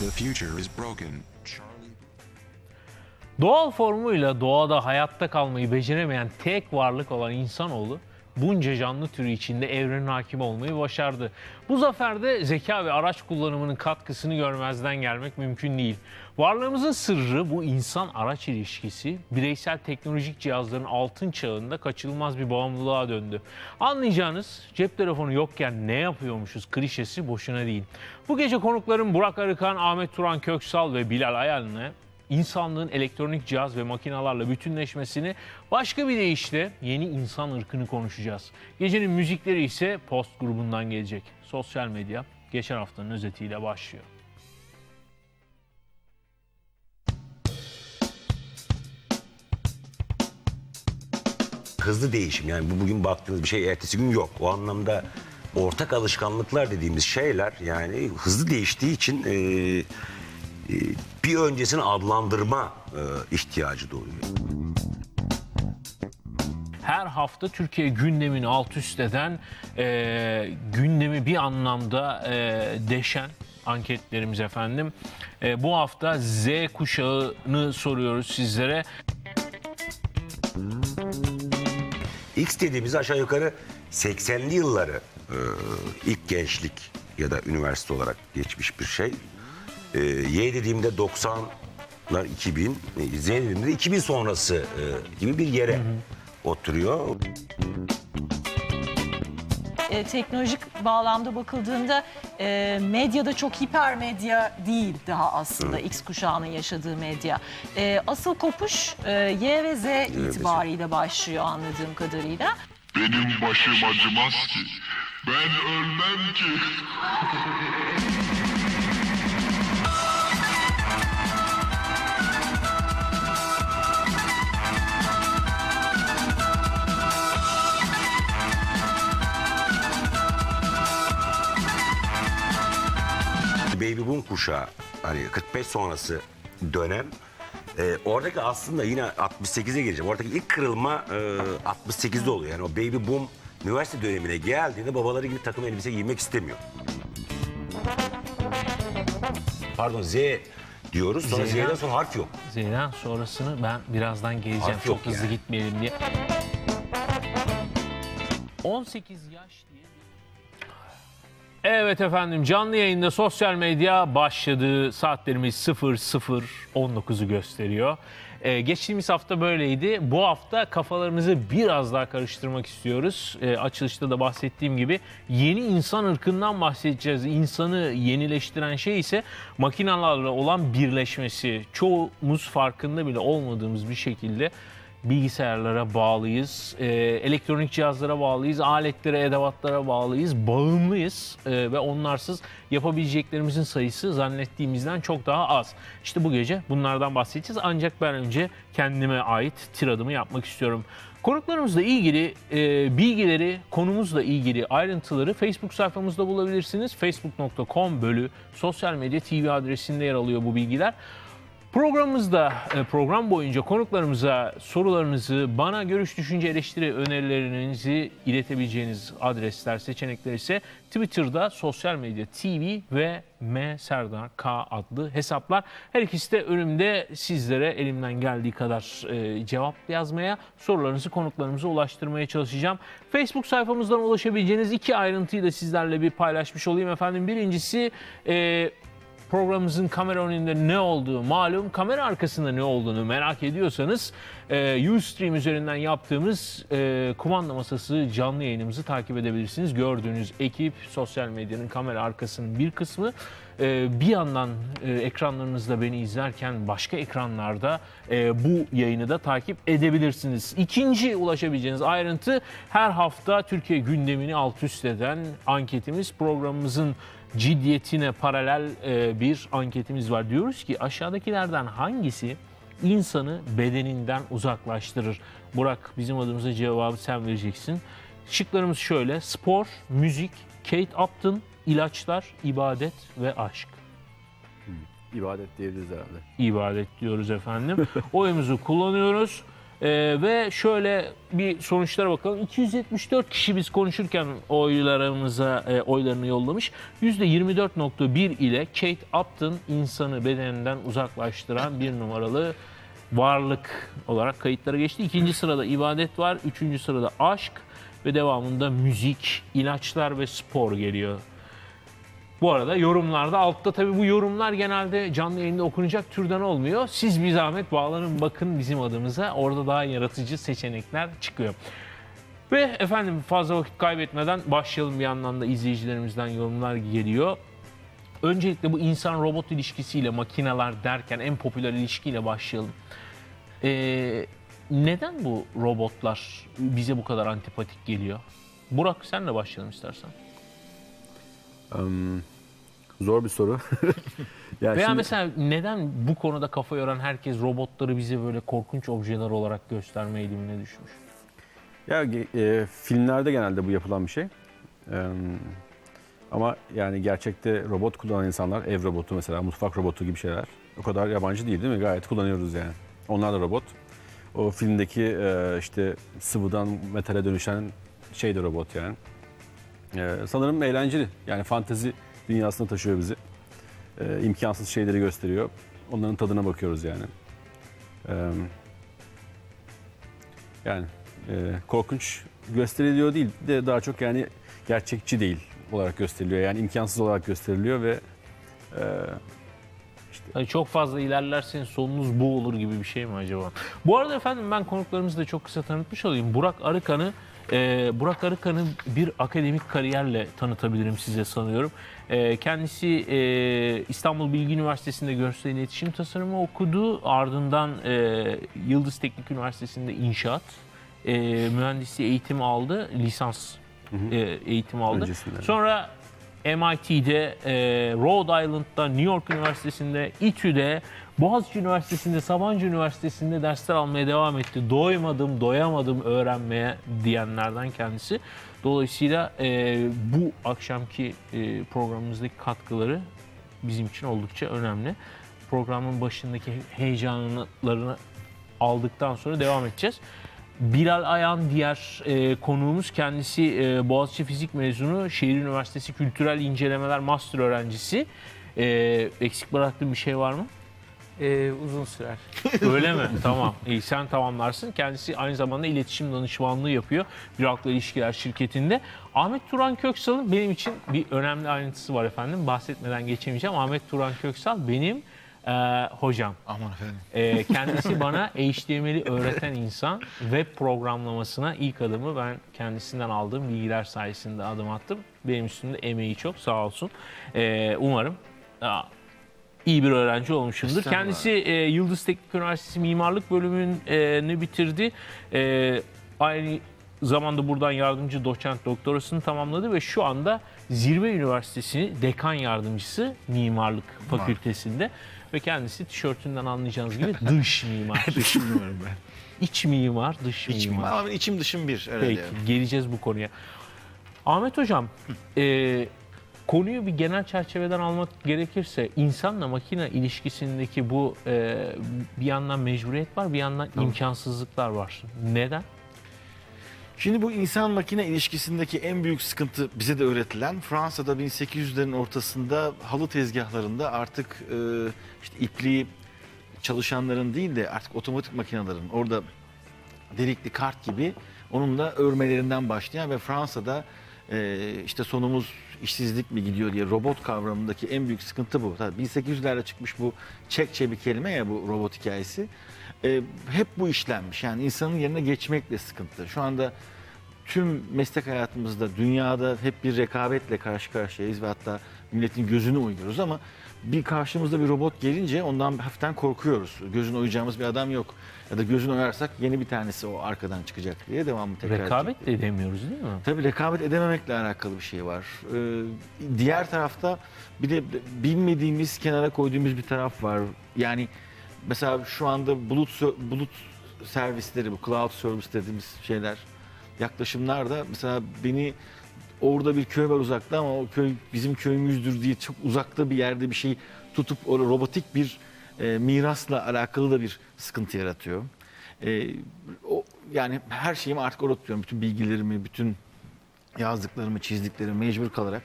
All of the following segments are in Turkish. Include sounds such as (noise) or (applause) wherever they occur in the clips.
The future is broken. Doğal formuyla doğada hayatta kalmayı beceremeyen tek varlık olan insanoğlu bunca canlı türü içinde evrenin hakim olmayı başardı. Bu zaferde zeka ve araç kullanımının katkısını görmezden gelmek mümkün değil. Varlığımızın sırrı bu insan-araç ilişkisi bireysel teknolojik cihazların altın çağında kaçınılmaz bir bağımlılığa döndü. Anlayacağınız cep telefonu yokken ne yapıyormuşuz klişesi boşuna değil. Bu gece konuklarım Burak Arıkan, Ahmet Turan Köksal ve Bilal Ayal'le insanlığın elektronik cihaz ve makinalarla bütünleşmesini başka bir deyişle yeni insan ırkını konuşacağız. Gecenin müzikleri ise Post grubundan gelecek. Sosyal medya geçen haftanın özetiyle başlıyor. hızlı değişim yani bu bugün baktığınız bir şey ertesi gün yok. O anlamda ortak alışkanlıklar dediğimiz şeyler yani hızlı değiştiği için e, e, bir öncesini adlandırma e, ihtiyacı doğuyor. Her hafta Türkiye gündemini alt üst eden, e, gündemi bir anlamda e, deşen anketlerimiz efendim. E, bu hafta Z kuşağını soruyoruz sizlere. X dediğimiz aşağı yukarı 80'li yılları e, ilk gençlik ya da üniversite olarak geçmiş bir şey. E, y dediğimde 90'lar 2000, e, Z dediğimde de 2000 sonrası e, gibi bir yere oturuyor. e, teknolojik bağlamda bakıldığında e, medyada çok hiper medya değil daha aslında X kuşağının yaşadığı medya. E, asıl kopuş e, Y ve Z itibariyle başlıyor anladığım kadarıyla. Benim başım acımaz ki. Ben ölmem ki. (laughs) Baby Boom kuşağı hani 45 sonrası dönem e, oradaki aslında yine 68'e geleceğim. Oradaki ilk kırılma e, 68'de oluyor. Yani o Baby Boom üniversite dönemine geldiğinde babaları gibi takım elbise giymek istemiyor. Pardon Z diyoruz. Sonra Z'den Z'den sonra harf yok. Z'den sonrasını ben birazdan geleceğim. Harf Çok hızlı yani. gitmeyelim diye. 18 yaş diye Evet efendim canlı yayında sosyal medya başladı. Saatlerimiz 00.19'u gösteriyor. Ee, geçtiğimiz hafta böyleydi. Bu hafta kafalarınızı biraz daha karıştırmak istiyoruz. Ee, açılışta da bahsettiğim gibi yeni insan ırkından bahsedeceğiz. İnsanı yenileştiren şey ise makinalarla olan birleşmesi. Çoğumuz farkında bile olmadığımız bir şekilde bilgisayarlara bağlıyız, e, elektronik cihazlara bağlıyız, aletlere, edevatlara bağlıyız, bağımlıyız e, ve onlarsız yapabileceklerimizin sayısı zannettiğimizden çok daha az. İşte bu gece bunlardan bahsedeceğiz ancak ben önce kendime ait tiradımı yapmak istiyorum. Konuklarımızla ilgili e, bilgileri, konumuzla ilgili ayrıntıları Facebook sayfamızda bulabilirsiniz. Facebook.com bölü sosyal medya TV adresinde yer alıyor bu bilgiler. Programımızda e, program boyunca konuklarımıza sorularınızı, bana görüş, düşünce, eleştiri, önerilerinizi iletebileceğiniz adresler, seçenekler ise Twitter'da sosyal medya TV ve M Serdar K adlı hesaplar. Her ikisi de önümde sizlere elimden geldiği kadar e, cevap yazmaya, sorularınızı konuklarımıza ulaştırmaya çalışacağım. Facebook sayfamızdan ulaşabileceğiniz iki ayrıntıyı da sizlerle bir paylaşmış olayım efendim. Birincisi e, programımızın kamera önünde ne olduğu malum, kamera arkasında ne olduğunu merak ediyorsanız e, Ustream üzerinden yaptığımız e, kumanda masası canlı yayınımızı takip edebilirsiniz. Gördüğünüz ekip sosyal medyanın kamera arkasının bir kısmı. E, bir yandan e, ekranlarınızda beni izlerken başka ekranlarda e, bu yayını da takip edebilirsiniz. İkinci ulaşabileceğiniz ayrıntı her hafta Türkiye gündemini alt üst eden anketimiz programımızın ciddiyetine paralel e, bir anketimiz var. Diyoruz ki aşağıdakilerden hangisi insanı bedeninden uzaklaştırır? Burak bizim adımıza cevabı sen vereceksin. Şıklarımız şöyle. Spor, müzik, Kate Upton, ilaçlar, ibadet ve aşk. İbadet diyebiliriz herhalde. İbadet diyoruz efendim. (laughs) Oyumuzu kullanıyoruz. Ee, ve şöyle bir sonuçlara bakalım. 274 kişi biz konuşurken oylarımıza e, oylarını yollamış. %24.1 ile Kate Upton insanı bedeninden uzaklaştıran bir numaralı varlık olarak kayıtlara geçti. İkinci sırada ibadet var. Üçüncü sırada aşk ve devamında müzik, ilaçlar ve spor geliyor. Bu arada yorumlarda altta tabii bu yorumlar genelde canlı yayında okunacak türden olmuyor. Siz bir zahmet bağlanın bakın bizim adımıza. Orada daha yaratıcı seçenekler çıkıyor. Ve efendim fazla vakit kaybetmeden başlayalım bir yandan da izleyicilerimizden yorumlar geliyor. Öncelikle bu insan-robot ilişkisiyle makineler derken en popüler ilişkiyle başlayalım. Ee, neden bu robotlar bize bu kadar antipatik geliyor? Burak senle başlayalım istersen. Em, zor bir soru. (laughs) yani Veya şimdi- mesela neden bu konuda kafa yoran herkes robotları bize böyle korkunç objeler olarak gösterme eğilimine düşmüş? ya e, filmlerde genelde bu yapılan bir şey. Em, ama yani gerçekte robot kullanan insanlar, ev robotu mesela, mutfak robotu gibi şeyler o kadar yabancı değil değil mi? Gayet kullanıyoruz yani. Onlar da robot. O filmdeki e, işte sıvıdan metale dönüşen şey de robot yani. E, sanırım eğlenceli. Yani fantezi dünyasına taşıyor bizi. E, imkansız şeyleri gösteriyor. Onların tadına bakıyoruz yani. E, yani e, korkunç gösteriliyor değil de daha çok yani gerçekçi değil olarak gösteriliyor. Yani imkansız olarak gösteriliyor ve e, Hani çok fazla ilerlerseniz sonunuz bu olur gibi bir şey mi acaba? Bu arada efendim ben konuklarımızı da çok kısa tanıtmış olayım. Burak Arıkan'ı e, Burak Arıkan'ı bir akademik kariyerle tanıtabilirim size sanıyorum. E, kendisi e, İstanbul Bilgi Üniversitesi'nde görsel iletişim tasarımı okudu. Ardından e, Yıldız Teknik Üniversitesi'nde inşaat e, mühendisliği eğitimi aldı. Lisans e, eğitimi aldı. Öncesinde. Sonra MIT'de, e, Rhode Island'da, New York Üniversitesi'nde, İTÜ'de, Boğaziçi Üniversitesi'nde, Sabancı Üniversitesi'nde dersler almaya devam etti. Doymadım, doyamadım öğrenmeye diyenlerden kendisi. Dolayısıyla e, bu akşamki e, programımızdaki katkıları bizim için oldukça önemli. Programın başındaki heyecanlarını aldıktan sonra devam edeceğiz. Bilal Ayan diğer e, konuğumuz kendisi e, Boğaziçi Fizik mezunu, Şehir Üniversitesi Kültürel İncelemeler Master öğrencisi. E, eksik bıraktığım bir şey var mı? Ee, uzun sürer. (laughs) Öyle mi? tamam. İyi sen tamamlarsın. Kendisi aynı zamanda iletişim danışmanlığı yapıyor. Bir halkla ilişkiler şirketinde. Ahmet Turan Köksal'ın benim için bir önemli ayrıntısı var efendim. Bahsetmeden geçemeyeceğim. Ahmet Turan Köksal benim e, hocam. Aman efendim. E, kendisi bana (laughs) HTML'i öğreten insan. Web programlamasına ilk adımı ben kendisinden aldığım bilgiler sayesinde adım attım. Benim üstümde emeği çok sağ olsun. E, umarım aa, iyi bir öğrenci olmuşumdur. Kendisi e, Yıldız Teknik Üniversitesi Mimarlık bölümünü bitirdi. E, aynı zamanda buradan yardımcı doçent doktorasını tamamladı ve şu anda Zirve Üniversitesi dekan yardımcısı Mimarlık Fakültesinde ve kendisi tişörtünden anlayacağınız gibi (laughs) dış mimar. (laughs) Düşünmüyorum ben. İç mimar, dış İç mimar. Ama içim dışım bir herhalde. Peki, geleceğiz bu konuya. Ahmet Hocam, e, konuyu bir genel çerçeveden almak gerekirse insanla makine ilişkisindeki bu e, bir yandan mecburiyet var, bir yandan imkansızlıklar var. Neden? Şimdi bu insan makine ilişkisindeki en büyük sıkıntı bize de öğretilen Fransa'da 1800'lerin ortasında halı tezgahlarında artık e, işte ipliği çalışanların değil de artık otomatik makinelerin orada delikli kart gibi onunla örmelerinden başlayan ve Fransa'da e, işte sonumuz işsizlik mi gidiyor diye robot kavramındaki en büyük sıkıntı bu. Tabii 1800'lerde çıkmış bu Çekçe bir kelime ya bu robot hikayesi. E, hep bu işlenmiş. Yani insanın yerine geçmekle sıkıntı. Şu anda tüm meslek hayatımızda dünyada hep bir rekabetle karşı karşıyayız ve hatta milletin gözünü uyuyoruz ama bir karşımızda bir robot gelince ondan hafiften korkuyoruz. Gözünü oyacağımız bir adam yok. Ya da gözünü oyarsak yeni bir tanesi o arkadan çıkacak diye devamlı tekrar. Rekabet de edemiyoruz değil mi? Tabii rekabet edememekle alakalı bir şey var. Ee, diğer tarafta bir de bilmediğimiz kenara koyduğumuz bir taraf var. Yani mesela şu anda bulut bulut servisleri bu cloud service dediğimiz şeyler yaklaşımlar da mesela beni orada bir köy var uzakta ama o köy bizim köyümüzdür diye çok uzakta bir yerde bir şey tutup orada robotik bir e, mirasla alakalı da bir sıkıntı yaratıyor. E, o, yani her şeyimi artık orada tutuyorum. Bütün bilgilerimi, bütün yazdıklarımı, çizdiklerimi mecbur kalarak.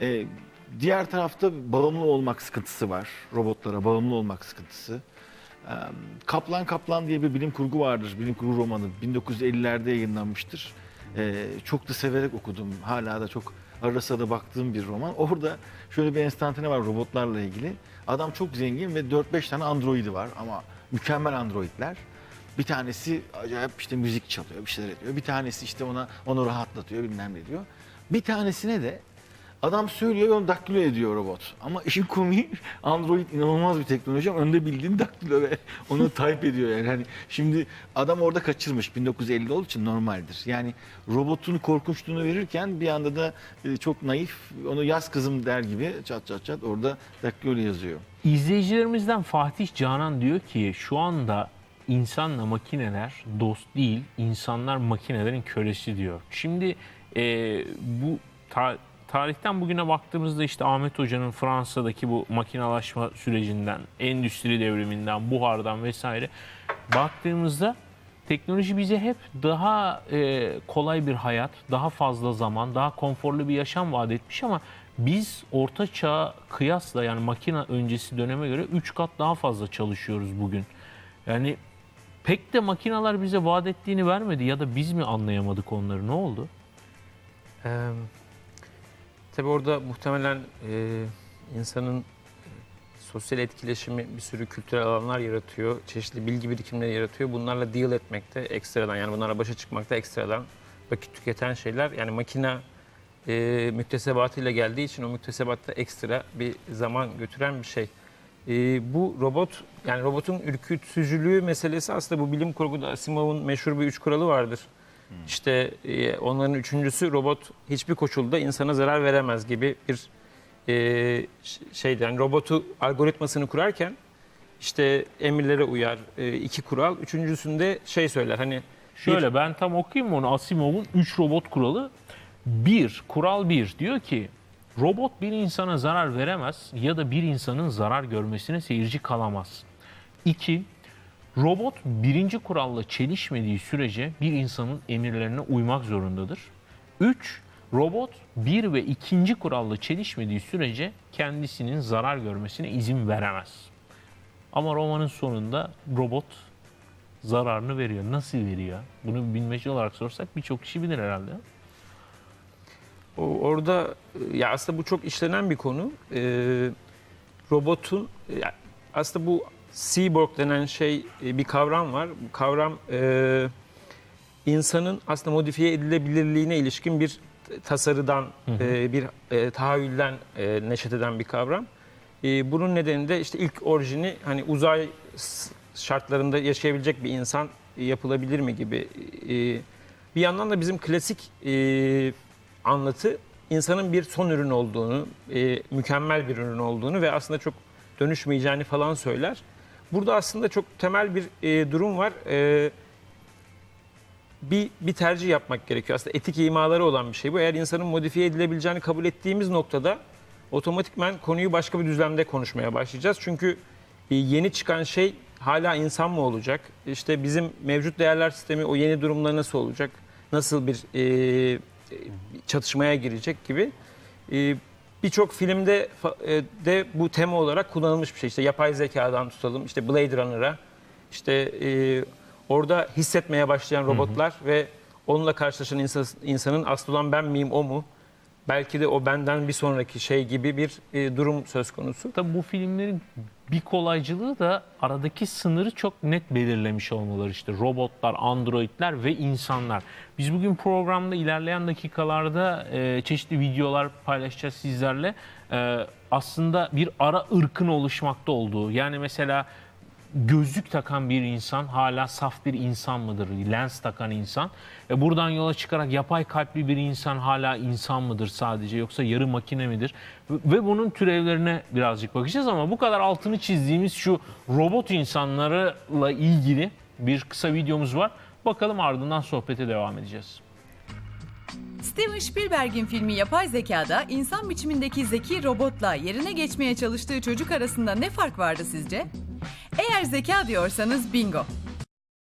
E, diğer tarafta bağımlı olmak sıkıntısı var. Robotlara bağımlı olmak sıkıntısı. E, Kaplan Kaplan diye bir bilim kurgu vardır. Bilim kurgu romanı. 1950'lerde yayınlanmıştır. E, çok da severek okudum. Hala da çok ara sıra baktığım bir roman. Orada şöyle bir enstantane var robotlarla ilgili. Adam çok zengin ve 4-5 tane androidi var ama mükemmel androidler. Bir tanesi acayip işte müzik çalıyor, bir şeyler ediyor. Bir tanesi işte ona onu rahatlatıyor, bilmem ne diyor. Bir tanesine de adam söylüyor onu daktilo ediyor robot. Ama işin komiği Android inanılmaz bir teknoloji ama önde bildiğin daktilo ve (laughs) onu type ediyor yani. Hani şimdi adam orada kaçırmış 1950 olduğu için normaldir. Yani robotun korkunçluğunu verirken bir anda da e, çok naif onu yaz kızım der gibi çat çat çat orada daktilo yazıyor. İzleyicilerimizden Fatih Canan diyor ki şu anda insanla makineler dost değil, insanlar makinelerin kölesi diyor. Şimdi e, bu ta- tarihten bugüne baktığımızda işte Ahmet Hoca'nın Fransa'daki bu makinalaşma sürecinden, endüstri devriminden, buhardan vesaire baktığımızda teknoloji bize hep daha e, kolay bir hayat, daha fazla zaman, daha konforlu bir yaşam vaat etmiş ama biz orta çağ kıyasla yani makine öncesi döneme göre 3 kat daha fazla çalışıyoruz bugün. Yani pek de makineler bize vaat ettiğini vermedi ya da biz mi anlayamadık onları ne oldu? Ee, tabii orada muhtemelen e, insanın sosyal etkileşimi bir sürü kültürel alanlar yaratıyor. Çeşitli bilgi birikimleri yaratıyor. Bunlarla deal etmekte ekstradan yani bunlarla başa çıkmakta ekstradan vakit tüketen şeyler. Yani makine e, müktesebatıyla geldiği için o müktesebatta ekstra bir zaman götüren bir şey. E, bu robot yani robotun ürkütücülüğü meselesi aslında bu bilim kurguda Asimov'un meşhur bir üç kuralı vardır. İşte e, onların üçüncüsü robot hiçbir koşulda insana zarar veremez gibi bir e, şeyden yani robotu algoritmasını kurarken işte emirlere uyar e, iki kural. Üçüncüsünde şey söyler hani Şöyle ben tam okuyayım mı onu Asimov'un 3 robot kuralı. 1, kural 1 diyor ki robot bir insana zarar veremez ya da bir insanın zarar görmesine seyirci kalamaz. 2, robot birinci kuralla çelişmediği sürece bir insanın emirlerine uymak zorundadır. 3, robot bir ve ikinci kuralla çelişmediği sürece kendisinin zarar görmesine izin veremez. Ama romanın sonunda robot zararını veriyor. Nasıl veriyor? Bunu bilmece olarak sorsak birçok kişi bilir herhalde. Orada ya aslında bu çok işlenen bir konu. Ee, robotun ya aslında bu cyborg denen şey e, bir kavram var. Bu kavram e, insanın aslında modifiye edilebilirliğine ilişkin bir tasarıdan, e, bir e, tahayyülden e, neşet eden bir kavram. E, bunun nedeni de işte ilk orijini hani uzay şartlarında yaşayabilecek bir insan yapılabilir mi gibi. E, bir yandan da bizim klasik e, anlatı insanın bir son ürün olduğunu, e, mükemmel bir ürün olduğunu ve aslında çok dönüşmeyeceğini falan söyler. Burada aslında çok temel bir e, durum var. E, bir, bir tercih yapmak gerekiyor. Aslında etik imaları olan bir şey bu. Eğer insanın modifiye edilebileceğini kabul ettiğimiz noktada otomatikman konuyu başka bir düzlemde konuşmaya başlayacağız. Çünkü e, yeni çıkan şey hala insan mı olacak? İşte bizim mevcut değerler sistemi o yeni durumda nasıl olacak? Nasıl bir e, e, çatışmaya girecek gibi. E, Birçok filmde e, de bu tema olarak kullanılmış bir şey. İşte yapay zekadan tutalım, işte Blade Runner'a, işte e, orada hissetmeye başlayan robotlar ve onunla karşılaşan insan, insanın asıl olan ben miyim o mu? Belki de o benden bir sonraki şey gibi bir e, durum söz konusu. Tabii bu filmlerin bir kolaycılığı da aradaki sınırı çok net belirlemiş olmaları işte robotlar, androidler ve insanlar. Biz bugün programda ilerleyen dakikalarda e, çeşitli videolar paylaşacağız sizlerle. E, aslında bir ara ırkın oluşmakta olduğu yani mesela gözlük takan bir insan hala saf bir insan mıdır? Lens takan insan. E buradan yola çıkarak yapay kalpli bir insan hala insan mıdır sadece yoksa yarı makine midir? Ve- bunun türevlerine birazcık bakacağız ama bu kadar altını çizdiğimiz şu robot insanlarla ilgili bir kısa videomuz var. Bakalım ardından sohbete devam edeceğiz. Steven Spielberg'in filmi Yapay Zeka'da insan biçimindeki zeki robotla yerine geçmeye çalıştığı çocuk arasında ne fark vardı sizce? Eğer zeka diyorsanız bingo.